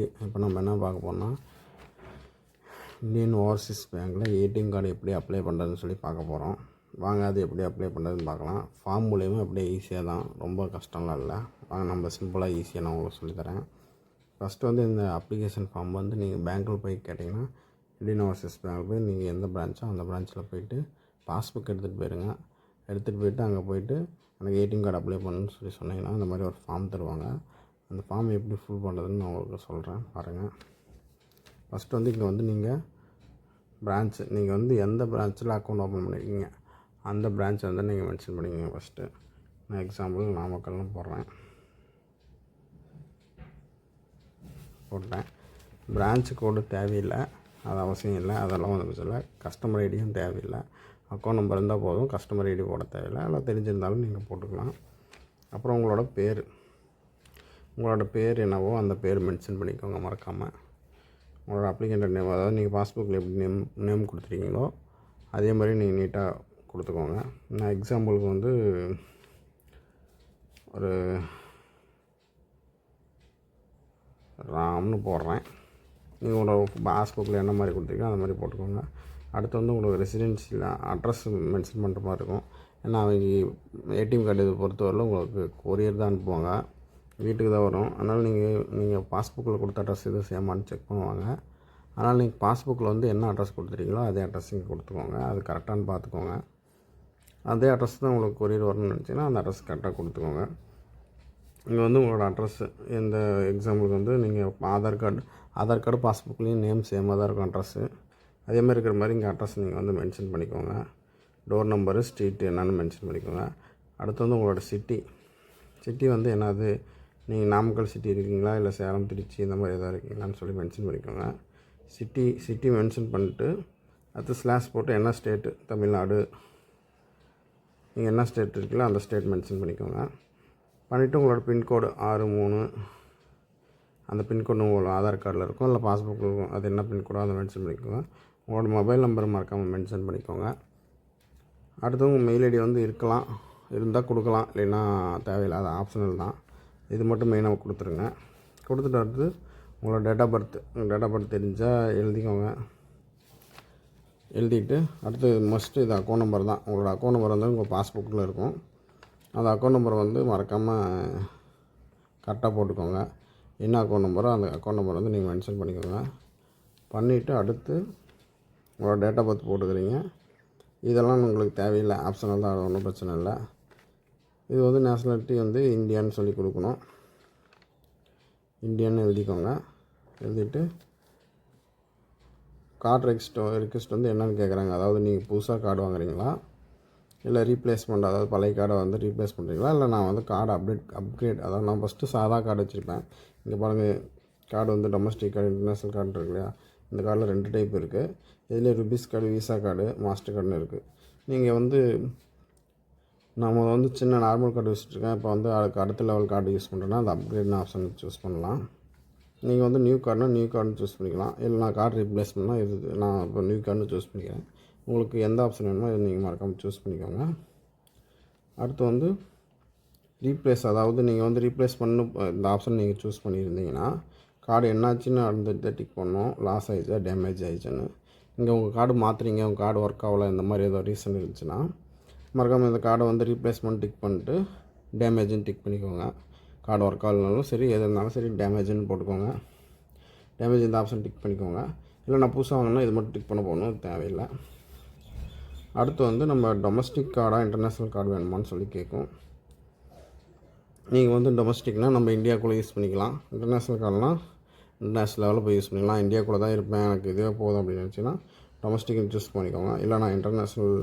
இந்திய இப்போ நம்ம என்ன பார்க்க போனால் இந்தியன் ஓவர்சீஸ் பேங்க்கில் ஏடிஎம் கார்டு எப்படி அப்ளை பண்ணுறதுன்னு சொல்லி பார்க்க போகிறோம் வாங்க அது எப்படி அப்ளை பண்ணுறதுன்னு பார்க்கலாம். ஃபார்ம் மூலயமா அப்படியே ஈஸியாக தான். ரொம்ப கஷ்டம்லாம் இல்லை. வாங்க நம்ம சிம்பிளாக ஈஸியாக நான் உங்களுக்கு சொல்லித்தரேன் ஃபஸ்ட்டு வந்து இந்த அப்ளிகேஷன் ஃபார்ம் வந்து நீங்கள் பேங்க்கில் போய் கேட்டிங்கன்னா இந்தியன் ஓவர்சீஸ் பேங்க்கில் போய் நீங்கள் எந்த பிரான்ச்சோ அந்த பிரான்ச்சில் போயிட்டு பாஸ்புக் எடுத்துகிட்டு போயிடுங்க எடுத்துகிட்டு போயிட்டு அங்கே போயிட்டு எனக்கு ஏடிஎம் கார்டு அப்ளை பண்ணணும்னு சொல்லி சொன்னீங்கன்னா அந்த மாதிரி ஒரு ஃபார்ம் தருவாங்க. அந்த ஃபார்ம் எப்படி ஃபில் பண்ணுறதுன்னு நான் உங்களுக்கு சொல்கிறேன் பாருங்கள் ஃபஸ்ட்டு வந்து இங்கே வந்து நீங்கள் பிரான்ச்சு நீங்கள் வந்து எந்த பிரான்ச்சில் அக்கௌண்ட் ஓப்பன் பண்ணியிருக்கீங்க அந்த பிரான்ச்சை வந்து நீங்கள் மென்ஷன் பண்ணிக்கோங்க ஃபஸ்ட்டு நான் எக்ஸாம்பிள் நாமக்கல்னு போடுறேன். போட்டேன். பிரான்ச் கோடு தேவையில்லை அது அவசியம் இல்லை அதெல்லாம் வந்து இல்லை. கஸ்டமர் ஐடியும் தேவையில்லை. அக்கௌண்ட் நம்பர் இருந்தால் போதும் கஸ்டமர் ஐடி போட தேவையில்லை. எல்லாம் தெரிஞ்சிருந்தாலும் நீங்கள் போட்டுக்கலாம். அப்புறம் உங்களோட பேர். உங்களோட பேர் என்னவோ அந்த பேர் மென்ஷன் பண்ணிக்கோங்க மறக்காமல் உங்களோட அப்ளிகேண்டர் நேம் அதாவது நீங்கள் பாஸ்புக்கில் எப்படி நேம் நேம் கொடுத்துருக்கீங்களோ அதே மாதிரி நீங்கள் நீட்டாக கொடுத்துக்கோங்க. நான் எக்ஸாம்பிளுக்கு வந்து ஒரு ராம்னு போடுறேன். நீங்கள் உங்களோட பாஸ்புக்கில் என்ன மாதிரி கொடுத்துருக்கீங்க அந்த மாதிரி போட்டுக்கோங்க. அடுத்து வந்து உங்களுக்கு ரெசிடென்சியில் அட்ரஸ் மென்ஷன் பண்ணுற மாதிரி இருக்கும். ஏன்னா அவங்க ஏடிஎம் கார்டு இது பொறுத்தவரையில் உங்களுக்கு கொரியர் தான் அனுப்புவாங்க. வீட்டுக்கு தான் வரும். அதனால் நீங்கள் நீங்கள் பாஸ்புக்கில் கொடுத்த அட்ரஸ் எதுவும் சேமான்னு செக் பண்ணுவாங்க. அதனால் நீங்கள் பாஸ்புக்கில் வந்து என்ன அட்ரஸ் கொடுத்துருக்கீங்களோ அதே அட்ரஸ் இங்கே கொடுத்துக்கோங்க. அது கரெக்டானு பார்த்துக்கோங்க. அதே அட்ரஸ் தான் உங்களுக்கு கொரியர் வரணும்னு நினச்சிங்கன்னா அந்த அட்ரஸ் கரெக்டாக கொடுத்துக்கோங்க. இங்கே வந்து உங்களோட அட்ரஸ் இந்த எக்ஸாம்பிளுக்கு வந்து நீங்கள் ஆதார் கார்டு ஆதார் கார்டு பாஸ்புக்லேயும் நேம் சேமாக தான் இருக்கும் அட்ரஸ்ஸு அதே மாதிரி இருக்கிற மாதிரி இங்கே அட்ரஸ் நீங்கள் வந்து மென்ஷன் பண்ணிக்கோங்க. டோர் நம்பரு ஸ்ட்ரீட்டு என்னென்னு மென்ஷன் பண்ணிக்கோங்க. அடுத்து வந்து உங்களோட சிட்டி சிட்டி வந்து என்னது? நீங்கள் நாமக்கல் சிட்டி இருக்கீங்களா? இல்லை சேலம் திருச்சி இந்த மாதிரி எதாவது இருக்கீங்களான்னு சொல்லி மென்ஷன் பண்ணிக்கோங்க. சிட்டி சிட்டி மென்ஷன் பண்ணிட்டு அடுத்து ஸ்லாஷ் போட்டு என்ன ஸ்டேட்டு தமிழ்நாடு? நீங்கள் என்ன ஸ்டேட் இருக்கீங்களோ அந்த ஸ்டேட் மென்ஷன் பண்ணிக்கோங்க. பண்ணிவிட்டு உங்களோட பின்கோடு ஆறு மூணு அந்த பின்கோடு உங்களோட ஆதார் கார்டில் இருக்கும். இல்லை பாஸ்புக்கில் இருக்கும். அது என்ன பின்கோடோ அதை மென்ஷன் பண்ணிக்கோங்க. உங்களோட மொபைல் நம்பர் மறக்காமல் மென்ஷன் பண்ணிக்கோங்க. அடுத்து உங்கள் மெயில் ஐடி வந்து இருக்கலாம். இருந்தால் கொடுக்கலாம். இல்லைன்னா தேவையில்லாத ஆப்ஷனல் தான். இது மட்டும் மெயினாக கொடுத்துருங்க. கொடுத்துட்டு அடுத்து உங்களோட டேட் ஆஃப் பர்த் உங்கள் டேட் ஆஃப் பர்த் தெரிஞ்சால் எழுதிக்கோங்க. எழுதிட்டு அடுத்து மஸ்ட்டு இது அக்கௌண்ட் நம்பர் தான். உங்களோட அக்கௌண்ட் நம்பர் வந்து உங்கள் பாஸ்புக்கில் இருக்கும். அந்த அக்கௌண்ட் நம்பர் வந்து மறக்காமல் கரெக்டாக போட்டுக்கோங்க. என்ன அக்கௌண்ட் நம்பரோ அந்த அக்கௌண்ட் நம்பர் வந்து நீங்கள் மென்ஷன் பண்ணிக்கோங்க. பண்ணிவிட்டு அடுத்து உங்களோட டேட் ஆஃப் பர்த் போட்டுக்கிறீங்க. இதெல்லாம் உங்களுக்கு தேவையில்லை. ஆப்ஷனல் தான் ஒன்றும் பிரச்சனை இல்லை. இது வந்து நேஷ்னாலிட்டி வந்து இந்தியான்னு சொல்லி கொடுக்கணும். இந்தியான்னு எழுதிக்கோங்க. எழுதிட்டு கார்டு ரெக்ஸ்ட் ரிக்வெஸ்ட் வந்து என்னென்னு கேட்குறாங்க அதாவது நீங்கள் புதுசாக கார்டு வாங்குறீங்களா? இல்லை ரீப்ளேஸ்மெண்ட் அதாவது பழைய கார்டை வந்து ரீப்ளேஸ் பண்ணுறீங்களா இல்லை நான் வந்து கார்டு அப்டேட் அப்கிரேட் அதாவது நான் ஃபஸ்ட்டு சாதா கார்டு வச்சுருப்பேன். இங்கே பாருங்கள் கார்டு வந்து டொமஸ்டிக் கார்டு இன்டர்நேஷ்னல் கார்டு இருக்கு இல்லையா? இந்த கார்டில் ரெண்டு டைப் இருக்குது இதில் RuPay card Visa card master கார்டுன்னு இருக்குது நீங்கள் வந்து நம்ம வந்து சின்ன நார்மல் கார்டு வச்சுட்ருக்கேன் இப்போ வந்து அதுக்கு அடுத்த லெவல் கார்டு யூஸ் பண்ணுறேன்னா அந்த அப்கிரேட்னு ஆப்ஷன் சூஸ் பண்ணலாம். நீங்கள் வந்து நியூ கார்டுனா நியூ கார்டுன்னு சூஸ் பண்ணிக்கலாம். இல்லை நான் கார்டு ரீப்ளேஸ் பண்ணால் இது நான் இப்போ நியூ கார்டுன்னு சூஸ் பண்ணிக்கிறேன். உங்களுக்கு எந்த ஆப்ஷன் வேணுமோ இது நீங்கள் மறக்காமல் சூஸ் பண்ணிக்கோங்க. அடுத்து வந்து ரீப்ளேஸ் அதாவது நீங்கள் வந்து ரீப்ளேஸ் பண்ணு இந்த ஆப்ஷன் நீங்கள் சூஸ் பண்ணியிருந்தீங்கன்னா கார்டு என்னாச்சுன்னு அந்த டிக் பண்ணோம். லாஸ் ஆகிடுச்சா டேமேஜ் ஆகிடுச்சுன்னு இங்கே உங்கள் கார்டு மாற்றுறீங்க உங்கள் கார்டு ஒர்க் ஆகலை இந்த மாதிரி ஏதோ ரீசன் இருந்துச்சுன்னா மறக்காமல் இந்த கார்டை வந்து ரீப்ளேஸ்மெண்ட் டிக் பண்ணிட்டு டேமேஜுன்னு டிக் பண்ணிக்கோங்க. கார்டு ஒர்க் ஆகலனாலும் சரி எது இருந்தாலும் சரி டேமேஜுன்னு போட்டுக்கோங்க. டேமேஜ் இந்த ஆப்ஷன் டிக் பண்ணிக்கோங்க. இல்லை நான் புதுசாக வாங்கினா இது மட்டும் டிக் பண்ண போகணும் தேவையில்லை. அடுத்து வந்து நம்ம டொமஸ்டிக் கார்டாக இன்டர்நேஷ்னல் கார்டு வேணுமான்னு சொல்லி கேட்கும். நீங்கள் வந்து டொமஸ்டிக்னால் நம்ம இந்தியாவுக்குள்ளே யூஸ் பண்ணிக்கலாம். இன்டர்நேஷ்னல் கார்டுலாம் இன்டர்நேஷ்னல் லெவலில் போய் யூஸ் பண்ணிக்கலாம். இந்தியாக்குள்ளே தான் இருப்பேன் எனக்கு இதே போதும் அப்படின்னு நினச்சின்னா டொமஸ்டிக்னு சூஸ் பண்ணிக்கோங்க. இல்லை நான் இன்டர்நேஷ்னல்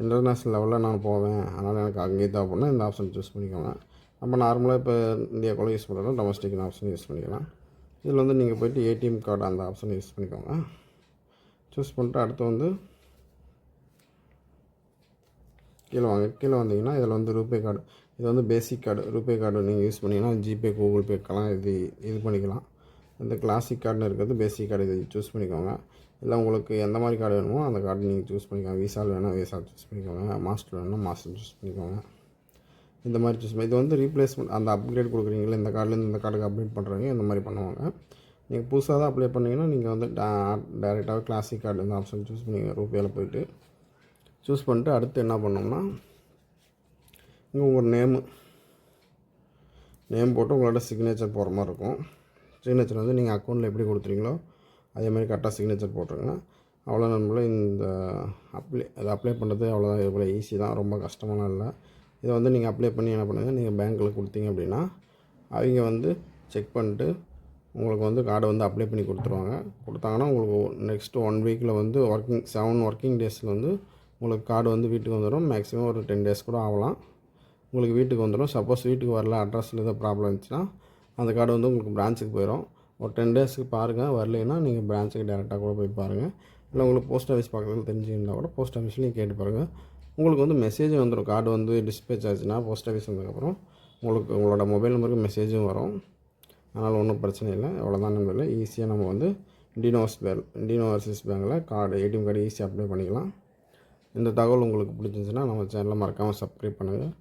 இன்டர்நேஷ்னல் லெவலில் நான் போவேன். அதனால் எனக்கு அங்கேயே தேவைப்படனா இந்த ஆப்ஷன் சூஸ் பண்ணிக்கோங்க. நம்ம நார்மலாக இப்போ இந்தியாக்குள்ளே யூஸ் பண்ணுறோம் டொமஸ்டிக் ஆப்ஷன் யூஸ் பண்ணிக்கலாம். இதில் வந்து நீங்கள் போய்ட்டு ஏடிஎம் கார்டு அந்த ஆப்ஷனை யூஸ் பண்ணிக்கோங்க. சூஸ் பண்ணிட்டு அடுத்து வந்து கீழே வாங்க. கீழே வந்தீங்கன்னா இதில் வந்து ரூபே கார்டு இது வந்து பேசிக் கார்டு ரூபே கார்டு நீங்கள் யூஸ் பண்ணிங்கன்னா ஜிபே கூகுள் பேக்கெல்லாம் இது இது பண்ணிக்கலாம். இந்த கிளாசிக் கார்டில் இருக்கிறது பேசிக் கார்டு இதை சூஸ் பண்ணிக்கோங்க. இல்லை உங்களுக்கு எந்த மாதிரி கார்டு வேணுமோ அந்த கார்டு நீங்கள் சூஸ் பண்ணிக்கோங்க. விசால் வேணால் விசா சூஸ் பண்ணிக்கோங்க. மாஸ்டர் வேணும்னா மாஸ்டர் சூஸ் பண்ணிக்கோங்க. இந்த மாதிரி சூஸ் பண்ணி இது வந்து ரீப்ளேஸ்மெண்ட் அந்த அப்கிரேட் கொடுக்குறீங்களா இந்த கார்டுலேருந்து இந்த கார்டுக்கு அப்டேட் பண்ணுறவங்க இந்த மாதிரி பண்ணுவாங்க. நீங்கள் புதுசாக தான் அப்ளை பண்ணிங்கன்னா நீங்கள் வந்து டேரெக்டாகவே கிளாசிக் கார்டு இந்த ஆப்ஷன் சூஸ் பண்ணிங்க ரூபியாவில் போயிட்டு சூஸ் பண்ணிட்டு அடுத்து என்ன பண்ணோம்னா இங்கே உங்கள் நேமு நேம் போட்டு உங்களோட சிக்னேச்சர் போகிற மாதிரி இருக்கும். சிக்னேச்சர் வந்து நீங்கள் அக்கௌண்ட்டில் எப்படி கொடுத்துறீங்களோ அதே மாதிரி கரெக்டாக சிக்னேச்சர் போட்டுருங்க. அவ்வளோ நம்மள இந்த அப்ளை அதை அப்ளை பண்ணுறது அவ்வளோதான் இவ்வளோ ஈஸி தான். ரொம்ப கஷ்டமான இல்லை. இதை வந்து நீங்கள் அப்ளை பண்ணி என்ன பண்ணுங்கள் நீங்கள் பேங்க்கில் கொடுத்தீங்க அப்படின்னா அவங்க வந்து செக் பண்ணிட்டு உங்களுக்கு வந்து கார்டை வந்து அப்ளை பண்ணி கொடுத்துருவாங்க. கொடுத்தாங்கன்னா உங்களுக்கு நெக்ஸ்ட் ஒன் வீக்கில் வந்து ஒர்க்கிங் செவன் ஒர்க்கிங் டேஸில் வந்து உங்களுக்கு கார்டு வந்து வீட்டுக்கு வந்துடும் மேக்ஸிமம் ஒரு டென் டேஸ் கூட ஆகலாம். உங்களுக்கு வீட்டுக்கு வந்துடும் சப்போஸ் வீட்டுக்கு வரல அட்ரஸில் ஏதோ ப்ராப்ளம் இருந்துச்சுன்னா அந்த கார்டு வந்து உங்களுக்கு பிரான்ச்சுக்கு போயிடும் ஒரு டென் டேஸ்க்கு பாருங்கள் வரலைன்னா நீங்கள் பிரான்ச்சுக்கு டேரெக்டாக கூட போய் பாருங்கள் இல்லை உங்களுக்கு போஸ்ட் ஆஃபீஸ் பக்கத்தில் தெரிஞ்சுருந்தால் கூட போஸ்ட் ஆஃபீஸ்லேயும் கேட்டு பாருங்கள் உங்களுக்கு வந்து மெசேஜ் வந்துடும் கார்டு வந்து டிஸ்பேச் ஆச்சுன்னா போஸ்ட் ஆஃபீஸ் வந்ததுக்கப்புறம் உங்களுக்கு உங்களோட மொபைல் நம்பருக்கு மெசேஜும் வரும். அதனால் ஒன்றும் பிரச்சனை இல்லை. அவ்வளோதான் இல்லை ஈஸியாக நம்ம வந்து இண்டினோஸ் பேங்க் இண்டினோ பேங்கில் கார்டு ஏடிஎம் கார்டு ஈஸியாக அப்ளை பண்ணிக்கலாம். இந்த தகவல் உங்களுக்கு பிடிச்சிருந்துச்சுன்னா நம்ம சேனலை மறக்காமல் சப்ஸ்கிரைப் பண்ணுங்கள்